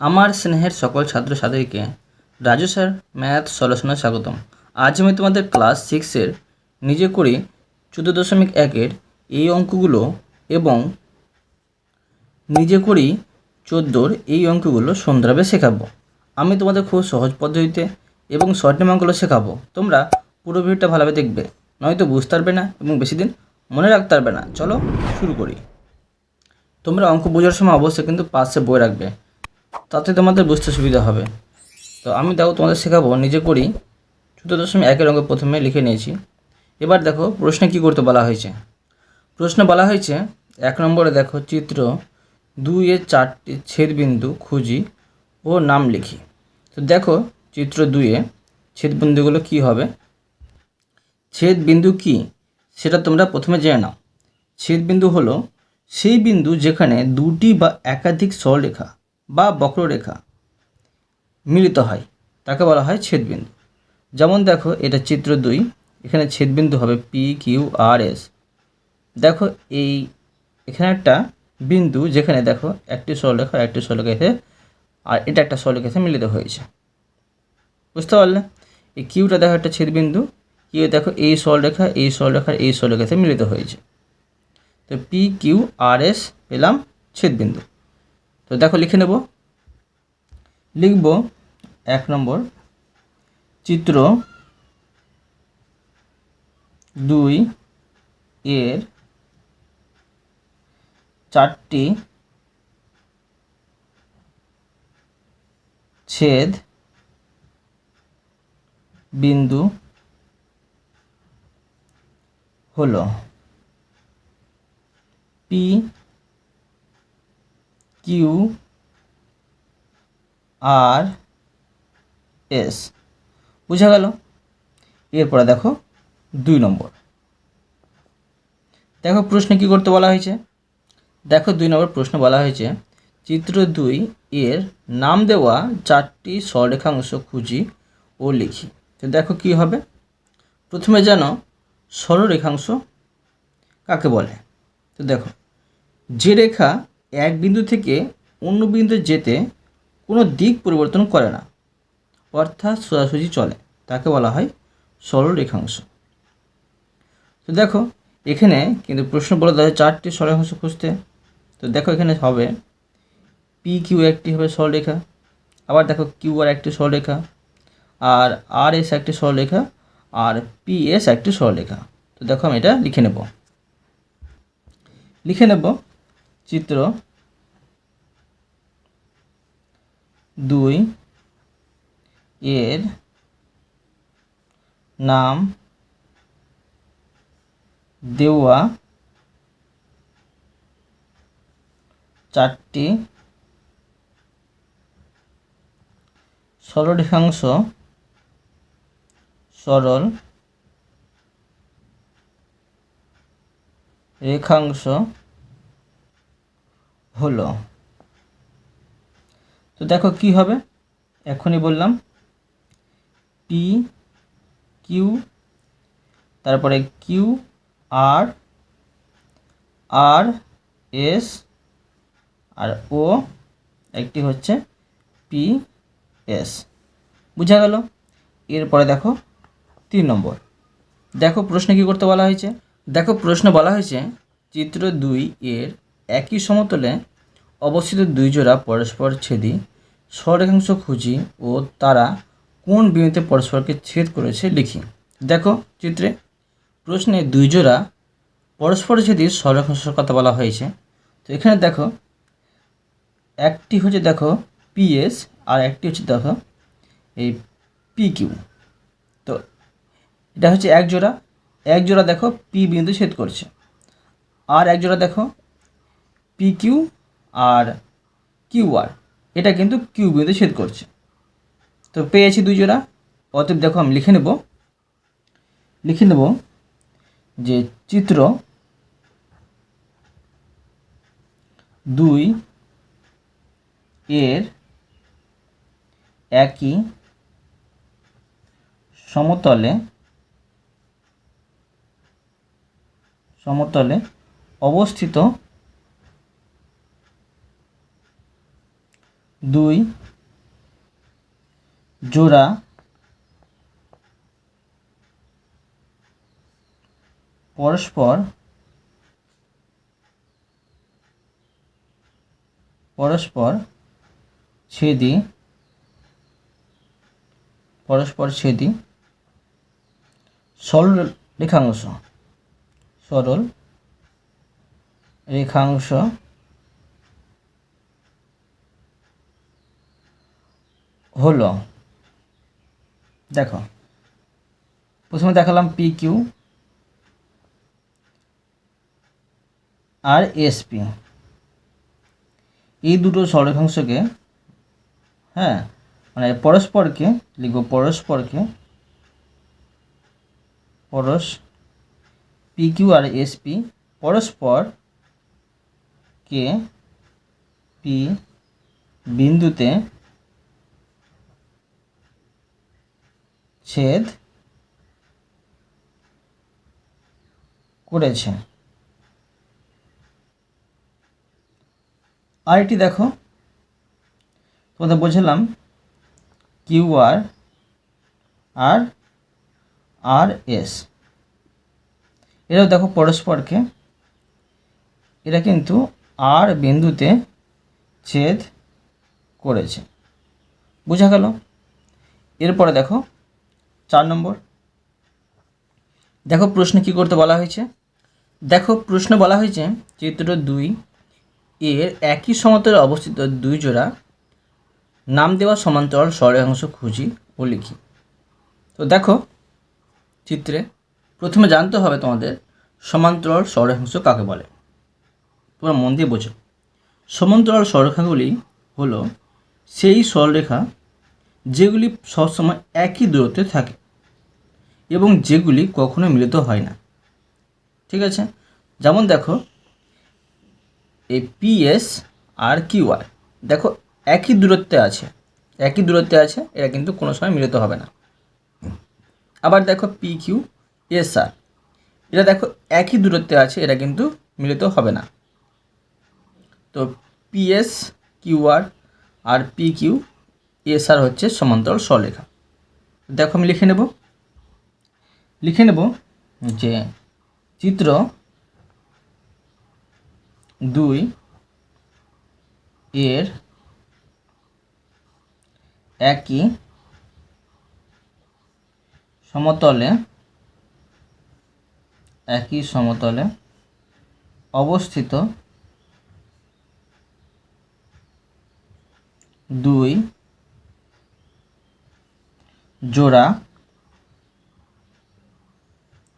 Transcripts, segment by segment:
আমার স্নেহের সকল ছাত্রছাত্রীকে। রাজু স্যার, ম্যাথ সলিউশনে স্বাগতম। আজ আমি তোমাদের ক্লাস সিক্সের নিজে করি চোদ্দ দশমিক একের এই অঙ্কগুলো এবং নিজে করি চোদ্দোর এই অঙ্কগুলো সুন্দরভাবে শেখাবো। আমি তোমাদের খুব সহজ পদ্ধতিতে এবং শর্ট নেম শেখাবো। তোমরা পুরো ভিডিওটা ভালোভাবে দেখবে, নয়তো বুঝতে পারবে না এবং বেশি দিন মনে রাখতে পারবে না। চলো শুরু করি। তোমরা অঙ্ক বোঝার সময় অবশ্যই কিন্তু পাশে বই রাখবে। তাতে তোমাদের বুঝতে সুবিধা হবে। তো আমি দেখো তোমাদের শেখাবো, নিজে করি। চোদ্দ দশমিক একের অঙ্ক প্রথমে লিখে নিয়েছি। এবার দেখো প্রশ্নে কি করতে বলা হয়েছে? প্রশ্ন বলা হয়েছে, এক নম্বরে দেখো চিত্র দুইয়ের চারটি ছেদবিন্দু খুঁজি ও নাম লিখি। তো দেখো চিত্র দুইয়ে ছেদবিন্দুগুলো কী হবে? ছেদবিন্দু কি? সেটা তোমরা প্রথমে জেনে নাও। ছেদবিন্দু হলো সেই বিন্দু যেখানে দুটি বা একাধিক সরলরেখা বা বক্ররেখা মিলিত হয়, তাকে বলা হয় ছেদবিন্দু। যেমন দেখো, এটা চিত্র দুই, এখানে ছেদবিন্দু হবে পি কিউ আর এস দেখো, এই এখানে একটা বিন্দু যেখানে দেখো, একটি সরলরেখা একটি সরলরেখা আর এটা একটা সরলরেখা মিলিত হয়েছে। বুঝতে পারলে? এই কিউটা দেখো একটা ছেদবিন্দু কিউ দেখো এই সরলরেখা এই সরলরেখার এই সরলরেখা এসে মিলিত হয়েছে। তো পি কিউ আর এস পেলাম ছেদবিন্দু। তো দেখো লিখে নেব। লিখব এক নম্বর চিত্র দুই এর চারটি ছেদ বিন্দু হলো পি কিউ আর এস। বুঝা গেল? এরপরে দেখো দুই নম্বর। দেখো প্রশ্ন কী করতে বলা হয়েছে? দেখো দুই নম্বর প্রশ্ন বলা হয়েছে, চিত্র দুই এর নাম দেওয়া চারটি সররেখাংশ খুঁজি ও লিখি। তো দেখো কি হবে? প্রথমে যেন সরলরেখাংশ কাকে বলে? তো দেখো, যে রেখা এক বিন্দু থেকে অন্য বিন্দুতে যেতে কোনো দিক পরিবর্তন করে না। অর্থাৎ সোজাসুজি চলে। তাকে বলা হয় সরল রেখাংশ। তো দেখো, এখানে কিন্তু প্রশ্ন বলে দেয় চারটি সরলরেখাংশ খুঁজতে। তো দেখো এখানে হবে পি কিউ একটি হবে সরলরেখা আবার দেখো কিউ আর একটি সরলরেখা আর আর এস একটি সরলরেখা আর পি এস একটি সরলরেখা তো দেখো আমি এটা লিখে নেব। লিখে নেব চিত্র দুই এর নাম দেওয়া চারটি সরলরেখাংশ সরল রেখাংশ হলো। তো দেখো কি হবে? এখনই বললাম। পি কিউ তারপরে কিউ আর আর এস আর ও একটি হচ্ছে পি এস বুঝা গেল? এরপরে দেখো, তিন নম্বর। দেখো প্রশ্নে কী করতে বলা হয়েছে? দেখো প্রশ্ন বলা হয়েছে, চিত্র দুই এর একই সমতলে অবস্থিত দুই জোড়া পরস্পর ছেদি স্বরেখাংশ খুঁজি ও তারা কোন বিন্দুতে পরস্পরকে ছেদ করেছে লিখি। দেখো চিত্রে, প্রশ্নে দুই জোড়া পরস্পর ছেদি স্বরেখাংশের কথা বলা হয়েছে। তো এখানে দেখো, একটি হচ্ছে দেখো পিএস আর একটি হচ্ছে দেখো এই পিকিউ। তো এটা হচ্ছে এক জোড়া এক জোড়া দেখো পি বিন্দু ছেদ করছে। আর এক জোড়া দেখো পি কিউ আর কিউ আর। এটা কিন্তু কিউ বিন্দু ছেদ করছে। তো পেয়েছি দুই জোড়া। অতএব দেখো আমি লিখে নেব। লিখে নেব যে চিত্র দুই এর একই সমতলে সমতলে অবস্থিত দুই জোড়া পরস্পর পরস্পর ছেদি পরস্পর ছেদি সরল রেখাংশ সরল রেখাংশ হলো, দেখো, প্রথমে দেখালাম পি কিউ আর এসপি এই দুটো সরলরেখাংশকে হ্যাঁ মানে পরস্পরকে, লিখব পরস্পরকে, পরস পি কিউ আর এসপি পরস্পর কে পি বিন্দুতে ছেদ করেছে। আর এটি দেখো, তোমাদের বোঝালাম, কিউ আর আর আর এস। এরাও দেখো পরস্পরকে, এরা কিন্তু আর বিন্দুতে ছেদ করেছে। বোঝা গেল? এরপরে দেখো চার নম্বর। দেখো প্রশ্ন কি করতে বলা হয়েছে? দেখো প্রশ্ন বলা হয়েছে চিত্র দুই এর একই সমতলে অবস্থিত দুই জোড়া নাম দেওয়া সমান্তরাল সরেখাংশ খুঁজি ও লিখি। তো দেখো চিত্রে প্রথমে জানতে হবে তোমাদের সমান্তরাল সরেখাংশ কাকে বলে? তোমরা মন দিয়ে বোঝো। সমান্তরাল সরলরেখাগুলি হলো সেই সরলরেখা যেগুলি সবসময় একই দূরত্বে থাকে এবং যেগুলি কখনো মিলিত হয় না। ঠিক আছে? যেমন দেখো, এই পিএস আর কিউআর দেখো, একই দূরত্বে আছে। একই দূরত্বে আছে এরা কিন্তু কোনো সময় মিলিত হবে না। আবার দেখো পি কিউ এস আর এরা দেখো একই দূরত্বে আছে এরা কিন্তু মিলিত হবে না। তো পিএস কিউআর আর পি কিউ এস আর হচ্ছে সমান্তরাল সরলেখা দেখো আমি লিখে নেব। লিখে নেব যে চিত্র দুই এর একই সমতলে একই সমতলে অবস্থিত দুই জোড়া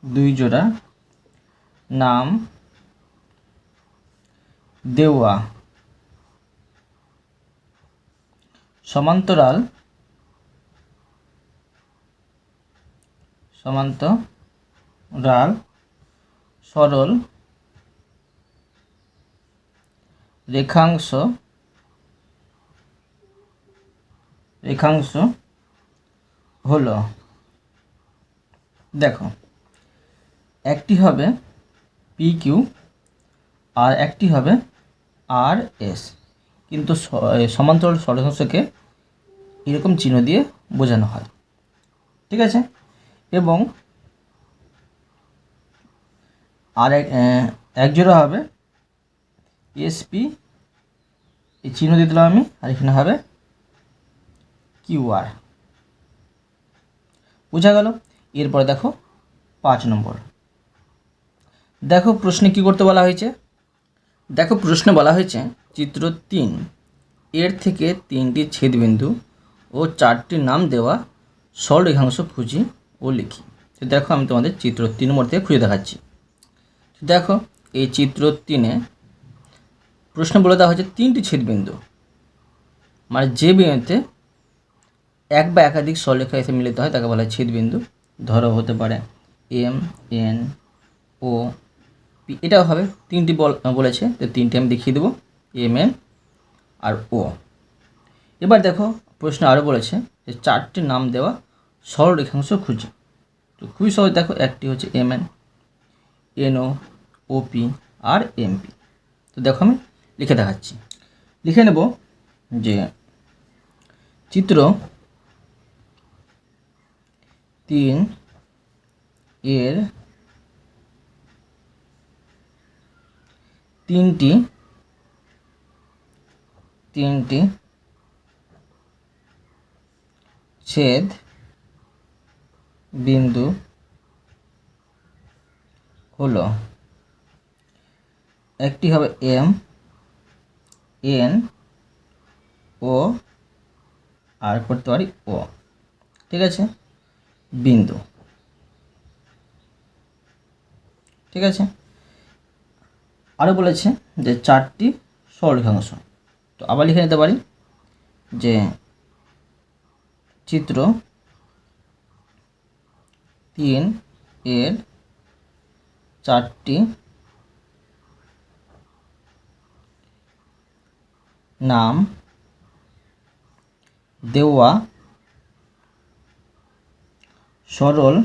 দুই জোড়া নাম দেওয়া সমান্তরাল সমান্তরাল সরল রেখাংশ রেখাংশ হলো। দেখো, একটি হবে পি কিউ আর একটি হবে আর এস কিন্তু সমান্তরাল সরলরেখাংশকে এরকম চিহ্ন দিয়ে বোঝানো হয়। ঠিক আছে? এবং আর এক জোড়া হবে এসপি এই চিহ্ন দিয়ে দিলাম আমি, আর এখানে হবে কিউআর বোঝা গেল? এরপরে দেখো পাঁচ নম্বর। দেখো প্রশ্নে কি করতে বলা হয়েছে? দেখো প্রশ্নে বলা হয়েছে, চিত্র তিন, এর থেকে তিনটি ছেদবিন্দু ও চারটি নাম দেওয়া সরলরেখাংশ খুঁজি ও লিখি। তো দেখো আমি তোমাদের চিত্র তিন থেকে খুঁজে দেখাচ্ছি। দেখো, এই চিত্র তিনে প্রশ্ন বলে দেওয়া হয়েছে তিনটি ছেদবিন্দু। মানে যে বিন্দুতে এক বা একাধিক সরলরেখা এসে মিলিত হয়, তাকে বলা হয় ছেদবিন্দু ধরো হতে পারে এম এন ও পি এটাও হবে, তিনটি বল বলেছে, তো তিনটি আমি দেখিয়ে দেবো এম এন আর ও এবার দেখো, প্রশ্ন আরও বলেছে যে চারটি নাম দেওয়া সরল রেখাংশ খুঁজে। তো খুবই সহজ, দেখো, একটি হচ্ছে এম এন এনও ওপি আর এমপি তো দেখো আমি লিখে দেখাচ্ছি। লিখে নেব যে চিত্র তিন এর তিনটি তিনটি ছেদ বিন্দু হলো। একটি হবে এম, এন, ও, আর করতে পারি ও। ঠিক আছে? বিন্দু। ঠিক আছে? আরও বলেছে যে চারটি সরলরেখাংশ তো আবার লিখে নিতে পারি যে চিত্র তিন এর চারটি নাম দেওয়া সরল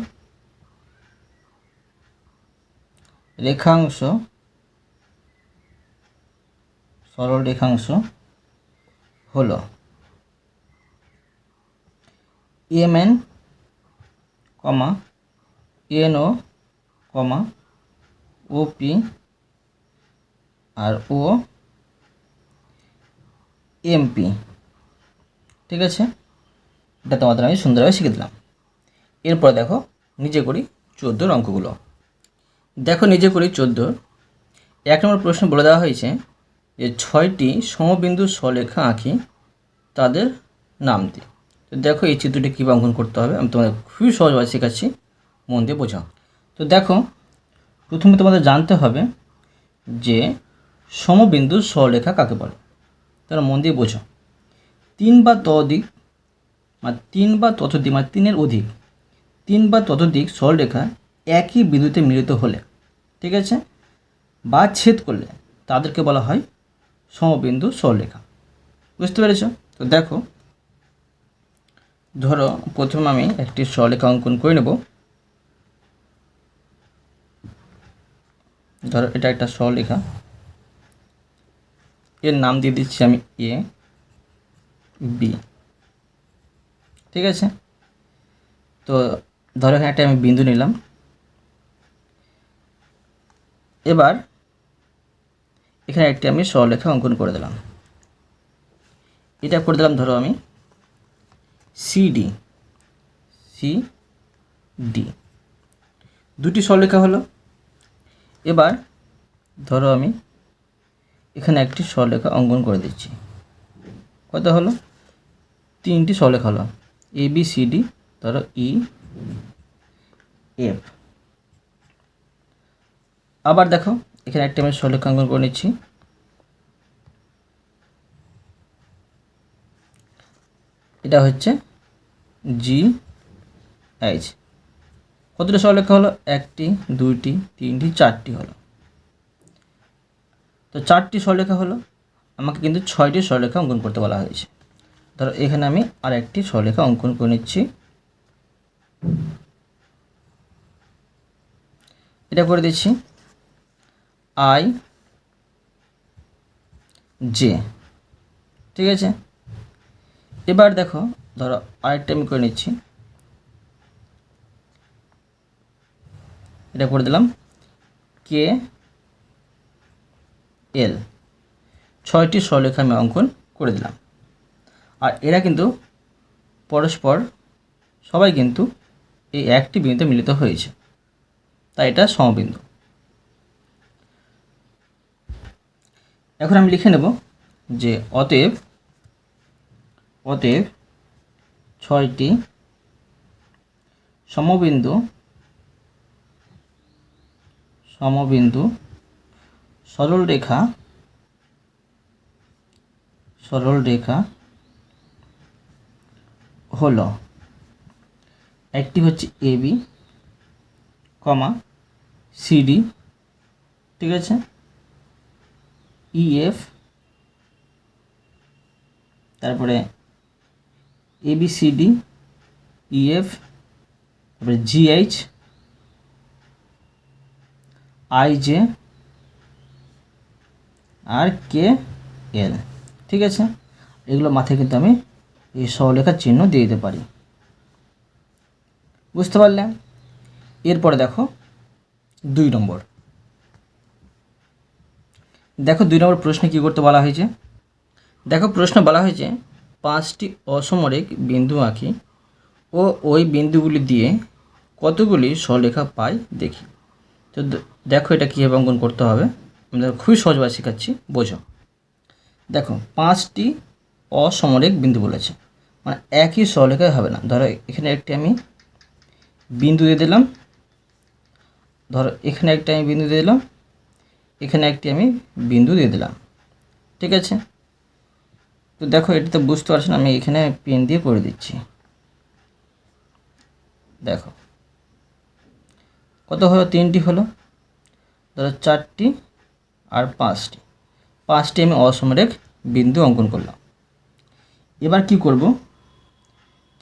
রেখাংশ সরল রেখাংশ হলো MN comma N O comma OP আর ও এমপি। ঠিক আছে? এটা তোমাদের আমি সুন্দরভাবে শিখে দিলাম। এরপর দেখো নিজে করি চোদ্দোর অঙ্কগুলো। দেখো নিজে করি চোদ্দোর। এক নম্বর প্রশ্ন বলে দেওয়া হয়েছে যে ছয়টি সমবিন্দু সলেখা আঁকি তাদের নাম দিই তো দেখো এই চিত্রটি কীভাবে অঙ্কন করতে হবে, আমি তোমাদের খুবই সহজভাবে শেখাচ্ছি, মন দিয়ে বোঝাও। তো দেখো প্রথমে তোমাদের জানতে হবে যে সমবিন্দু সরলেখা কাকে বলে? তারা মন দিয়ে বোঝো তিন বা ততোধিক মানে তিন বা ততোধিক মানে তিনের অধিক। তিন বা ততোধিক সরলরেখা একই বিন্দুতে মিলিত হলে, ঠিক আছে? বা ছেদ করলে তাদেরকে বলা হয় সমবিন্দু সরলরেখা। বুঝতে পেরেছ? তো দেখো, ধরো প্রথমে আমি একটি সরলরেখা অঙ্কন করে নেব। ধরো এটা একটা সরলরেখা। এর নাম দিয়ে দিচ্ছি আমি এ বি ঠিক আছে? তো ধরো এখানে একটা আমি বিন্দু নিলাম। এবার এখানে একটি আমি সরলেখা অঙ্কন করে দিলাম। এটা করে দিলাম ধরো আমি সিডি সি ডি দুটি সরলেখা হলো। এবার ধরো আমি এখানে একটি সরলেখা অঙ্কন করে দিচ্ছি। কত হলো? তিনটি সরলেখা হলো। এ বি সি ডি ধরো ই এফ আবার দেখো, এখানে একটা আমি সরলেখা অঙ্কন করে নিচ্ছি। এটা হচ্ছে জি এইচ কতটা সরলেখা হলো? একটি, দুইটি, তিনটি, চারটি হলো। তো চারটি সরলেখা হলো, আমাকে কিন্তু ছয়টি সরলেখা অঙ্কন করতে বলা হয়েছে। ধরো, এখানে আমি আর একটি সরলেখা অঙ্কন করে নিচ্ছি। এটা করে দিচ্ছি। আই জে ঠিক আছে? এবার দেখো, ধরো আরেকটা আমি করে নিচ্ছি। এটা করে দিলাম। কে এল ছয়টি সরলেখা আমি অঙ্কন করে দিলাম। আর এরা কিন্তু পরস্পর, সবাই কিন্তু এই একটি বিন্দুতে মিলিত হয়েছে। তাই এটা সমবিন্দু। এখন আমি লিখে নেব যে অতএব অতএব ছয়টি সমবিন্দু সমবিন্দু সরল রেখা সরল রেখা হলো একটি হচ্ছে এবি কমা সিডি ঠিক আছে? ইএফ তারপরে এবিসিডি ইএফ তারপরে জিএইচ আইজে আর কে এল ঠিক আছে? এগুলো মাথায় কিন্তু আমি এই সরলেখার চিহ্ন দিয়ে দিতে পারি। বুঝতে পারলে? এরপরে দেখো, দুই নম্বর। দেখো দুই নম্বর প্রশ্নে কী করতে বলা হয়েছে? দেখো প্রশ্ন বলা হয়েছে, পাঁচটি অসমরেখ বিন্দু আঁকি ও ওই বিন্দুগুলি দিয়ে কতগুলি সরলেখা পাই দেখি। তো দেখো এটা কীভাবে অঙ্কন করতে হবে। আমরা খুবই সহজভাবে শেখাচ্ছি, বোঝো। দেখো, পাঁচটি অসমরেখ বিন্দু বলেছে। মানে একই সরলেখায় হবে না। ধরো এখানে একটি আমি বিন্দু দিয়ে দিলাম। ধরো, এখানে একটা আমি বিন্দু দিয়ে দিলাম, এখানে একটি আমি বিন্দু দিয়ে দিলাম। ঠিক আছে? তো দেখো, এটা তো বুঝতে পারছ না, আমি এখানে পেন দিয়ে করে দিচ্ছি। দেখো, কত হলো? তিনটি হলো। ধরো, চারটি আর পাঁচটি। পাঁচটি আমি অসমরেখ বিন্দু অঙ্কন করলাম। এবার কি করব?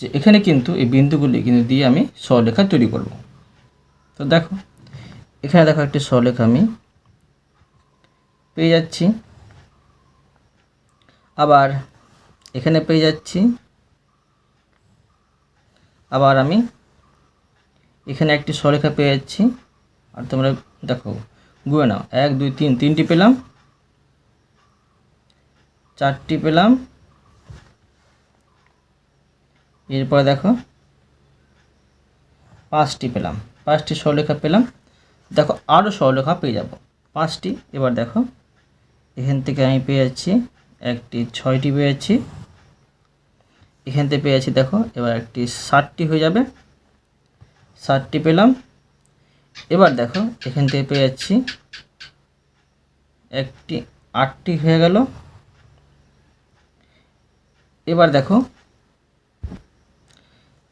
যে এখানে কিন্তু এই বিন্দুগুলি কিন্তু দিয়ে আমি সরলেখা তৈরি করব। তো দেখো, এখানে দেখো একটি সরলেখা আমি পেয়ে যাচ্ছি। আবার এখানে পেয়ে যাচ্ছি। আবার আমি এখানে একটি সরেখা পেয়ে যাচ্ছি। আর তোমরা দেখো গুয়ে নাও। এক, দুই, তিন, তিনটি পেলাম। চারটি পেলাম। এরপরে দেখো, পাঁচটি পেলাম। পাঁচটি সরলেখা পেলাম। দেখো আরও সরলেখা পেয়ে যাব। পাঁচটি, এবার দেখো, এখান থেকে আমি পেয়ে যাচ্ছি একটি, ছয়টি পেয়ে যাচ্ছি। এখান থেকে পেয়ে যাচ্ছি, দেখো, এবার একটি ষাটটি হয়ে যাবে। ষাটটি পেলাম। এবার দেখো, এখান থেকে পেয়ে যাচ্ছি একটি, আটটি হয়ে গেল। এবার দেখো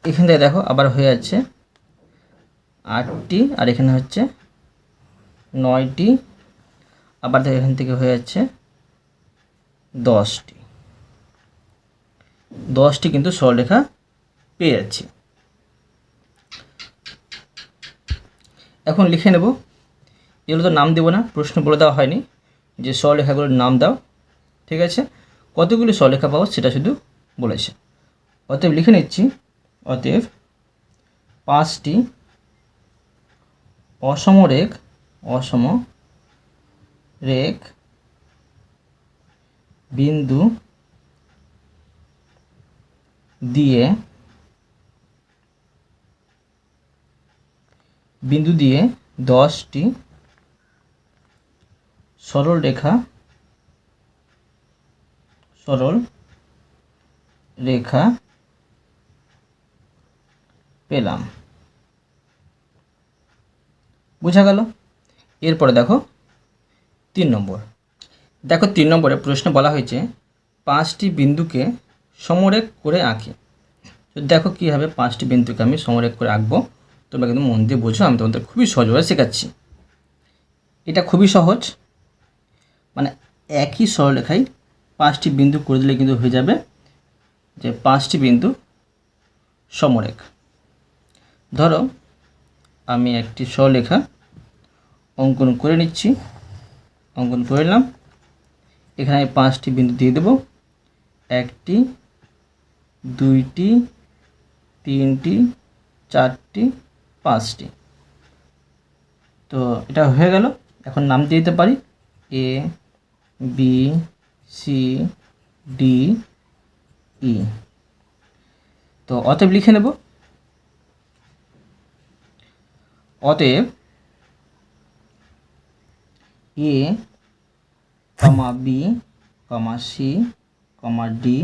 এখান থেকে দেখো, আবার হয়ে যাচ্ছে আটটি, আর এখানে হচ্ছে নয়টি, আবার দেখো এখান থেকে হয়ে যাচ্ছে দশটি। দশটি কিন্তু সরলেখা পেয়ে যাচ্ছি। এখন লিখে নেব, এগুলো তো নাম দেবো না, প্রশ্ন বলে দেওয়া হয়নি, যে স্বলেখাগুলোর নাম দাও, ঠিক আছে? কতগুলি স্বলেখা পাবো সেটা শুধু বলেছে। অতএব লিখে নিচ্ছি অতএব পাঁচটি অসম রেখ অসম রেখ বিন্দু দিয়ে বিন্দু দিয়ে দশটি সরল রেখা সরল রেখা পেলাম। বোঝা গেল? এরপরে দেখো, তিন নম্বর। দেখো, তিন নম্বরে প্রশ্ন বলা হয়েছে, পাঁচটি বিন্দুকে সমরেক করে আঁকি। তো দেখো কীভাবে পাঁচটি বিন্দুকে আমি সমরেক করে আঁকবো। তোমরা কিন্তু মন দিয়ে বোঝো, আমি তোমাদের খুবই সহজভাবে শেখাচ্ছি। এটা খুবই সহজ। মানে একই সরলরেখায় পাঁচটি বিন্দু করে দিলে কিন্তু হয়ে যাবে যে পাঁচটি বিন্দু সমরেখ। ধরো, আমি একটি সরলেখা অঙ্কন করে নিচ্ছি। অঙ্কন করে নিলাম। এখানে পাঁচটি বিন্দু দিয়ে দেব। একটি, দুইটি, তিনটি, চারটি, পাঁচটি। তো এটা হয়ে গেল। এখন নাম দিয়ে দিতে পারি। A B C D E তো অতএব লিখে নেব। অতএব A comma B comma C comma D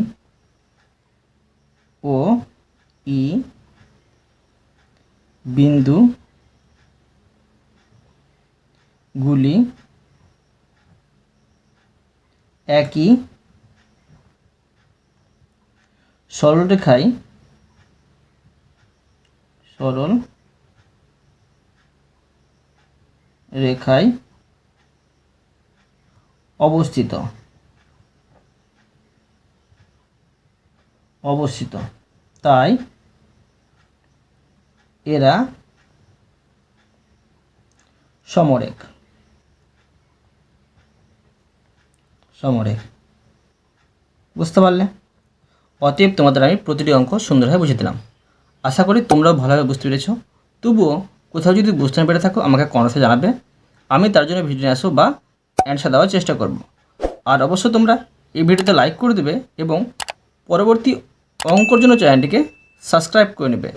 O E বিন্দু গুলি একই সরলরেখায় সরল রেখায় অবস্থিত। অবস্থিত। তাই এরা সমরেখ। সমরেখ। বুঝতে পারলে? অতএব তোমাদের আমি প্রতিটি অঙ্ক সুন্দরভাবে বুঝিয়ে দিলাম। আশা করি তোমরাও ভালোভাবে বুঝতে পেরেছ। তবুও কোথাও যদি বুঝতে না পেরে থাকো, আমাকে কমেন্টসে জানাবে। আমি তার জন্য ভিডিও নিয়ে আসব বা অ্যান্সার দেওয়ার চেষ্টা করব। আর অবশ্যই তোমরা এই ভিডিওতে লাইক করে দেবে এবং পরবর্তী অঙ্কর জন্য চ্যানেলটিকে সাবস্ক্রাইব করে নেবে।